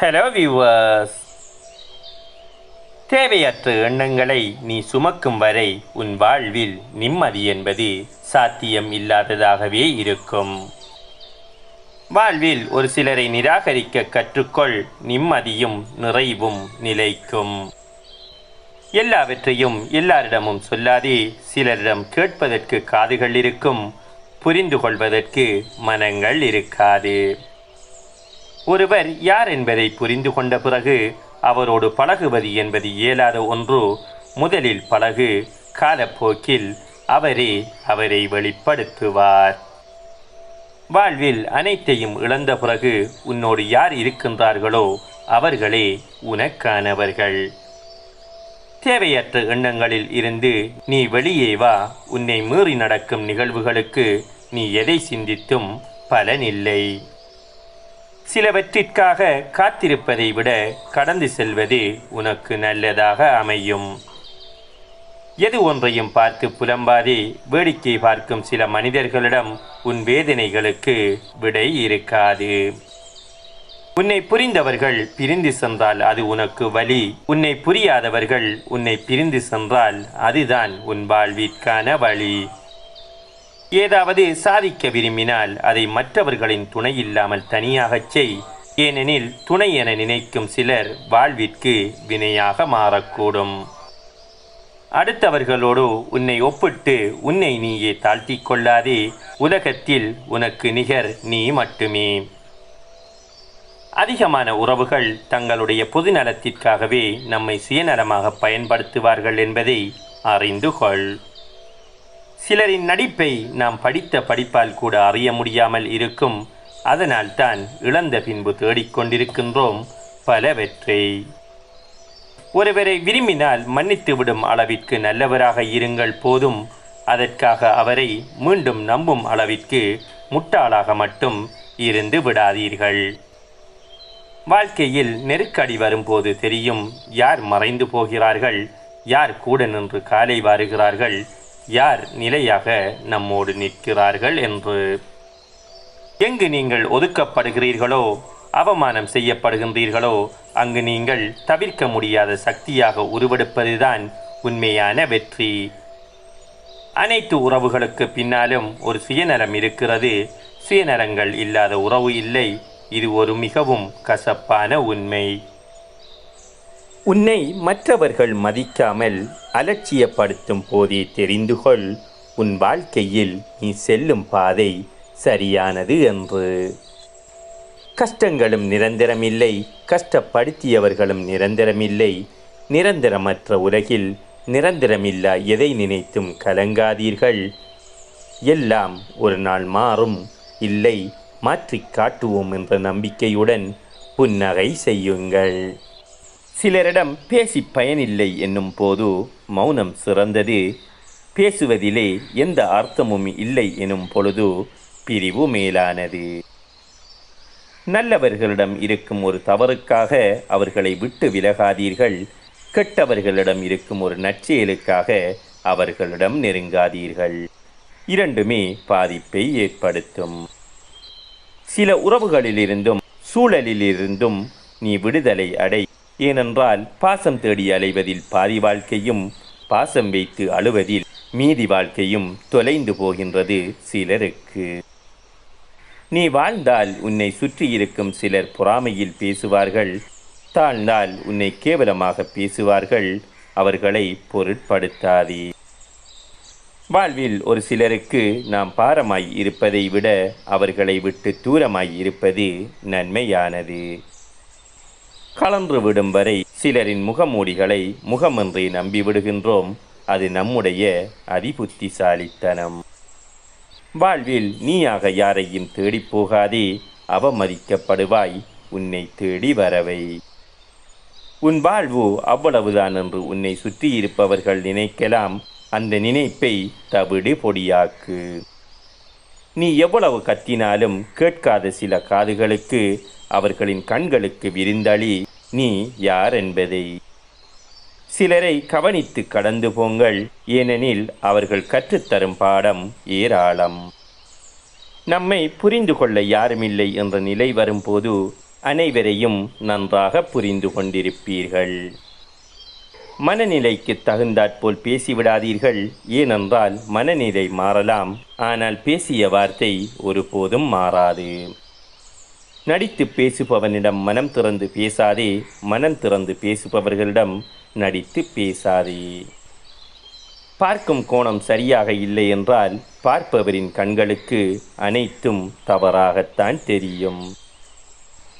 Hello viewers தேவையற்ற எண்ணங்களை நீ சுமக்கும் வரை உன் வாழ்வில் நிம்மதி என்பது சாத்தியம் இல்லாததாகவே இருக்கும். வாழ்வில் ஒரு சிலரை நிராகரிக்க கற்றுக்கொள். நிம்மதியும் நிறைவும் நிலைக்கும். எல்லாவற்றையும் எல்லாரிடமும் சொல்லாதே சிலரிடம் கேட்பதற்கு காதுகள் இருக்கும். புரிந்து கொள்வதற்கு மனங்கள் இருக்காது. ஒருவர் யார் என்பதை புரிந்து கொண்ட பிறகு அவரோடு பழகுவது என்பது இயலாத ஒன்று. முதலில் பழகு காலப்போக்கில் அவரே அவரை வெளிப்படுத்துவார். வாழ்வில் அனைத்தையும் இழந்த பிறகு உன்னோடு யார் இருக்கின்றார்களோ அவர்களே உனக்கானவர்கள். தேவையற்ற எண்ணங்களில் இருந்து நீ வெளியே வா உன்னை மீறி நடக்கும் நிகழ்வுகளுக்கு நீ எதை சிந்தித்தும் பலனில்லை. சிலவற்றிற்காக காத்திருப்பதை விட கடந்து செல்வது உனக்கு நல்லதாக அமையும். எது ஒன்றையும் பார்த்து புலம்பாதே வேடிக்கை பார்க்கும் சில மனிதர்களிடம் உன் வேதனைகளுக்கு விடை இருக்காது. உன்னை புரிந்தவர்கள் பிரிந்து சென்றால் அது உனக்கு வலி. உன்னை புரியாதவர்கள் உன்னை பிரிந்து சென்றால் அதுதான் உன் வாழ்விற்கான வழி. ஏதாவது சாதிக்க விரும்பினால் அதை மற்றவர்களின் துணை இல்லாமல் தனியாகச் செய். ஏனெனில் துணை என நினைக்கும் சிலர் வாழ்விற்கு வினையாக மாறக்கூடும். அடுத்தவர்களோடு உன்னை ஒப்பிட்டு உன்னை நீயே தாழ்த்திக் கொள்ளாதே. உலகத்தில் உனக்கு நிகர் நீ மட்டுமே. அதிகமான உறவுகள் தங்களுடைய பொதுநலத்திற்காகவே நம்மை சுயநலமாக பயன்படுத்துவார்கள் என்பதை அறிந்து கொள். சிலரின் நடிப்பை நாம் படித்த படிப்பால் கூட அறிய முடியாமல் இருக்கும். அதனால் தான் இழந்த பின்பு தேடிக்கொண்டிருக்கின்றோம் பலவற்றை. ஒருவரை விரும்பினால் மன்னித்து விடும் அளவிற்கு நல்லவராக இருங்கள் போதும். அதற்காக அவரை மீண்டும் நம்பும் அளவிற்கு முட்டாளாக மட்டும் இருந்து விடாதீர்கள். வாழ்க்கையில் நெருக்கடி வரும்போது தெரியும் யார் மறைந்து போகிறார்கள் யார் கூட நின்று காலை வாருகிறார்கள் யார் நிலையாக நம்மோடு நிற்கிறார்கள் என்று? எங்கு நீங்கள் ஒதுக்கப்படுகிறீர்களோ அவமானம் செய்யப்படுகின்றீர்களோ அங்கு நீங்கள் தவிர்க்க முடியாத சக்தியாக உருவெடுப்பதுதான் உண்மையான வெற்றி. அனைத்து உறவுகளுக்கு பின்னாலும் ஒரு சுயநலம் இருக்கிறது. சுயநலங்கள் இல்லாத உறவு இல்லை. இது ஒரு மிகவும் கசப்பான உண்மை. உன்னை மற்றவர்கள் மதிக்காமல் அலட்சியப்படுத்தும் போதே தெரிந்து கொள் உன் வாழ்க்கையில் நீ செல்லும் பாதை சரியானது என்று. கஷ்டங்களும் நிரந்தரமில்லை. கஷ்டப்படுத்தியவர்களும் நிரந்தரமில்லை. நிரந்தரமற்ற உலகில் நிரந்தரமில்லா எதை நினைத்தும் கலங்காதீர்கள். எல்லாம் ஒரு நாள் மாறும். இல்லை மாற்றிக் காட்டுவோம் என்ற நம்பிக்கையுடன் புன்னகை செய்யுங்கள். சிலரிடம் பேசி பயனில்லை என்னும் போது மௌனம் சிறந்தது. பேசுவதிலே எந்த அர்த்தமும் இல்லை எனும் பொழுது பிரிவு மேலானது. நல்லவர்களிடம் இருக்கும் ஒரு தவறுக்காக அவர்களை விட்டு விலகாதீர்கள். கெட்டவர்களிடம் இருக்கும் ஒரு நற்செயலுக்காக அவர்களிடம் நெருங்காதீர்கள். இரண்டுமே பாதிப்பை ஏற்படுத்தும். சில உறவுகளிலிருந்தும் சூழலிலிருந்தும் நீ விடுதலை அடை. ஏனென்றால் பாசம் தேடி அலைவதில் பாதி வாழ்க்கையும் பாசம் வைத்து அழுவதில் மீதி வாழ்க்கையும் தொலைந்து போகின்றது சிலருக்கு. நீ வாழ்ந்தால் உன்னை சுற்றி இருக்கும் சிலர் பொறாமையில் பேசுவார்கள் தாழ்ந்தால் உன்னை கேவலமாக பேசுவார்கள் அவர்களை பொருட்படுத்தாதே. வாழ்வில் ஒரு சிலருக்கு நாம் பாரமாய் இருப்பதை விட அவர்களை விட்டு தூரமாய் இருப்பது நன்மையானது. கலன்று விடும் வரை சிலரின் முகமூடிகளை முகமின்றி நம்பிவிடுகின்றோம் அது நம்முடைய அதிபுத்திசாலித்தனம். வாழ்வில் நீயாக யாரையும் தேடிப் போகாதே அவமதிக்கப்படுவாய் உன்னை தேடி வரவை. உன் வாழ்வு அவ்வளவுதான் என்று உன்னை சுற்றியிருப்பவர்கள் நினைக்கலாம். அந்த நினைப்பை தவிடு பொடியாக்கு. நீ எவ்வளவு கத்தினாலும் கேட்காத சில காதுகளுக்கு அவர்களின் கண்களுக்கு விரிந்தளி நீ யார் என்பதை சிலரை கவனித்து கடந்து போங்கள் ஏனெனில் அவர்கள் கற்றுத்தரும் பாடம் ஏராளம். நம்மை புரிந்து கொள்ள யாருமில்லை என்ற நிலை வரும்போது அனைவரையும் நன்றாக புரிந்து கொண்டிருப்பீர்கள். மனநிலைக்கு தகுந்தாற்போல் பேசிவிடாதீர்கள் ஏனென்றால் மனநிலை மாறலாம் ஆனால் பேசிய வார்த்தை ஒருபோதும் மாறாது. நடித்து பேசுபவனிடம் மனம் திறந்து பேசாதே மனம் திறந்து பேசுபவர்களிடம் நடித்து பேசாதே. பார்க்கும் கோணம் சரியாக இல்லை என்றால் பார்ப்பவரின் கண்களுக்கு அனைத்தும் தவறாகத்தான் தெரியும்.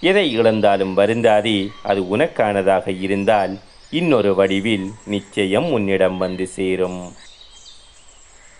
எதை இழந்தாலும் வருந்தாதே அது உனக்கானதாக இருந்தால் இன்னொரு வடிவில் நிச்சயம் உன்னிடம் வந்து சேரும்.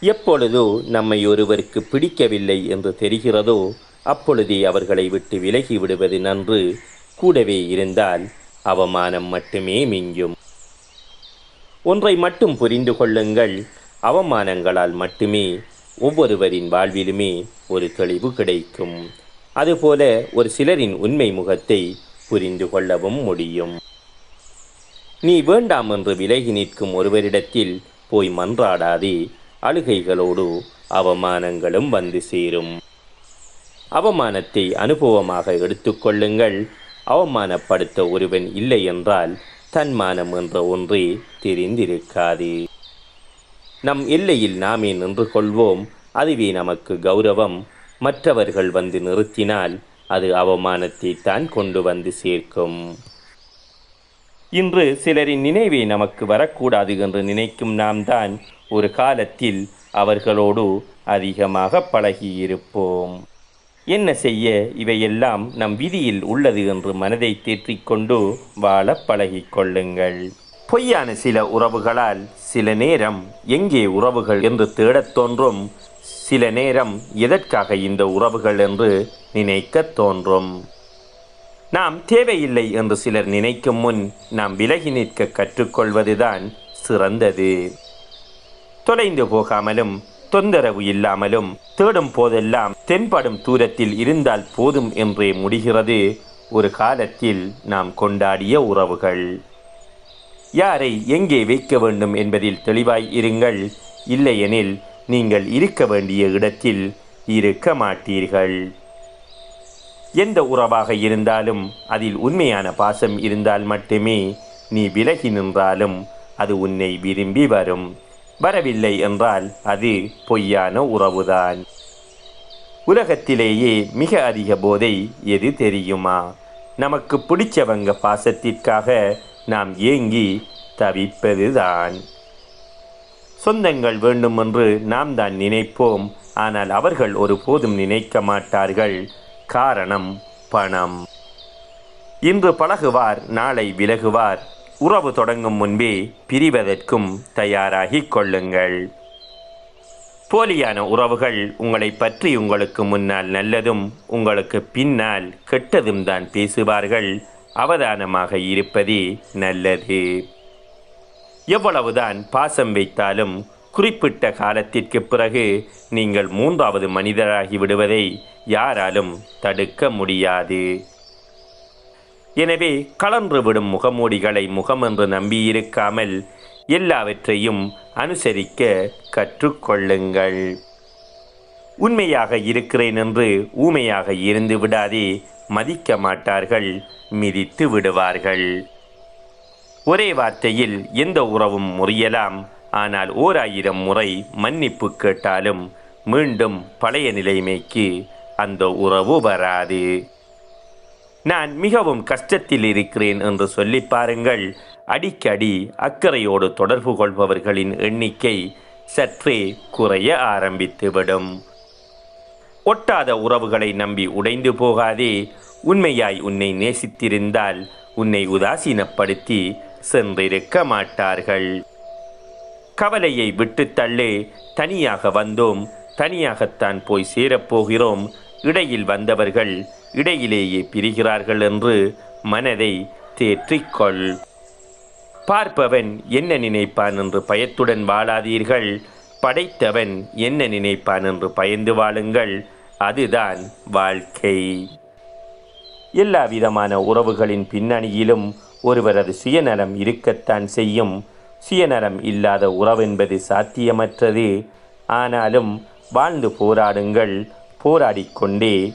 எப்பொழுதோ நம்மை ஒருவருக்கு பிடிக்கவில்லை என்று தெரிகிறதோ அப்பொழுதே அவர்களை விட்டு விலகி விடுவது நன்று. கூடவே இருந்தால் அவமானம் மட்டுமே மிஞ்சும். ஒன்றை மட்டும் புரிந்து கொள்ளுங்கள். அவமானங்களால் மட்டுமே ஒவ்வொருவரின் வாழ்விலுமே ஒரு தெளிவு கிடைக்கும். அதுபோல ஒரு சிலரின் உண்மை முகத்தை புரிந்து கொள்ளவும் முடியும். நீ வேண்டாம் என்று விலகி நிற்கும் ஒருவரிடத்தில் போய் மன்றாடாதே. அழுகைகளோடு அவமானங்களும் வந்து சேரும். அவமானத்தை அனுபவமாக எடுத்துக்கொள்ளுங்கள் அவமானப்படுத்த ஒருவன் இல்லை என்றால் தன்மானம் என்ற ஒன்றே தெரிந்திருக்காது. நம் எல்லையில் நாமே நின்று கொள்வோம். அதுவே நமக்கு கௌரவம். மற்றவர்கள் வந்து நிறுத்தினால் அது அவமானத்தை தான் கொண்டு வந்து சேர்க்கும். இன்று சிலரின் நினைவே நமக்கு வரக்கூடாது என்று நினைக்கும் நாம் தான் ஒரு காலத்தில் அவர்களோடு அதிகமாக பழகியிருப்போம். என்ன செய்ய இவையெல்லாம் நம் விதியில் உள்ளது என்று மனதை தேற்றிக்கொண்டு வாழ பழகிக் கொள்ளுங்கள். பொய்யான சில உறவுகளால் சில நேரம் எங்கே உறவுகள் என்று தேடத் தோன்றும் சில நேரம் எதற்காக இந்த உறவுகள் என்று நினைக்கத் தோன்றும். நாம் தேவையில்லை என்று சிலர் நினைக்கும் முன் நாம் விலகி நிற்க கற்றுக்கொள்வதுதான் சிறந்தது. தொலைந்து போகாமலும் தொந்தரவு இல்லாமலும் தேடும் போதெல்லாம் தென்படும் தூரத்தில் இருந்தால் போதும் என்றே முடிகிறது. ஒரு காலத்தில் நாம் கொண்டாடிய உறவுகள். யாரை எங்கே வைக்க வேண்டும் என்பதில் தெளிவாய் இருங்கள். இல்லையெனில் நீங்கள் இருக்க வேண்டிய இடத்தில் இருக்க மாட்டீர்கள். எந்த உறவாக இருந்தாலும் அதில் உண்மையான பாசம் இருந்தால் மட்டுமே நீ விலகி நின்றாலும் அது உன்னை விரும்பி வரும். வரவில்லை என்றால் அது பொய்யான உறவுதான். உலகத்திலேயே மிக அதிக போதை எது தெரியுமா? நமக்கு பிடிச்சவங்க பாசத்திற்காக நாம் ஏங்கி தவிப்பதுதான். சொந்தங்கள் வேண்டும் என்று நாம் தான் நினைப்போம். ஆனால் அவர்கள் ஒருபோதும் நினைக்க மாட்டார்கள். காரணம் பணம். இன்று பழகுவார் நாளை விலகுவார். உறவு தொடங்கும் முன்பே பிரிவதற்கும் தயாராகிக் கொள்ளுங்கள். போலியான உறவுகள் உங்களை பற்றி உங்களுக்கு முன்னால் நல்லதும் உங்களுக்கு பின்னால் கெட்டதும் தான் பேசுவார்கள். அவதானமாக இருப்பதே நல்லது. எவ்வளவுதான் பாசம் வைத்தாலும் குறிப்பிட்ட காலத்திற்கு பிறகு நீங்கள் மூன்றாவது மனிதராகி விடுவதை யாராலும் தடுக்க முடியாது. எனவே கலன்றுவிடும் முகமூடிகளை முகம் என்று நம்பியிருக்காமல் எல்லாவற்றையும் அனுசரிக்க கற்றுக்கொள்ளுங்கள். உண்மையாக இருக்கிறேன் என்று ஊமையாக இருந்து விடாதே மதிக்க மாட்டார்கள் மிதித்து விடுவார்கள். ஒரே வார்த்தையில் எந்த உறவும் முறியலாம். ஆனால் ஓர் ஆயிரம் முறை மன்னிப்பு கேட்டாலும் மீண்டும் பழைய நிலைமைக்கு அந்த உறவு வராது. நான் மிகவும் கஷ்டத்தில் இருக்கிறேன் என்று சொல்லி பாருங்கள். அடிக்கடி அக்கறையோடு தொடர்பு கொள்பவர்களின் எண்ணிக்கை சற்றே குறைய ஆரம்பித்துவிடும். ஒட்டாத உறவுகளை நம்பி உடைந்து போகாதே. உண்மையாய் உன்னை நேசித்திருந்தால் உன்னை உதாசீனப்படுத்தி சென்றிருக்க மாட்டார்கள். கவலையை விட்டு தள்ளு தனியாக வந்தோம். தனியாகத்தான் போய் சேரப்போகிறோம் இடையில் வந்தவர்கள் இடையிலேயே பிரிகிறார்கள் என்று மனதை தேற்றிக்கொள். பார்ப்பவன் என்ன நினைப்பான் என்று பயத்துடன் வாழாதீர்கள். படைத்தவன் என்ன நினைப்பான் என்று பயந்து வாழுங்கள். அதுதான் வாழ்க்கை. எல்லா விதமான உறவுகளின் பின்னணியிலும் ஒருவரது சுயநலம் இருக்கத்தான் செய்யும். சுயநலம் இல்லாத உறவென்பது சாத்தியமற்றது. ஆனாலும் வாழ்ந்து போராடுங்கள். போராடிக்கொண்டே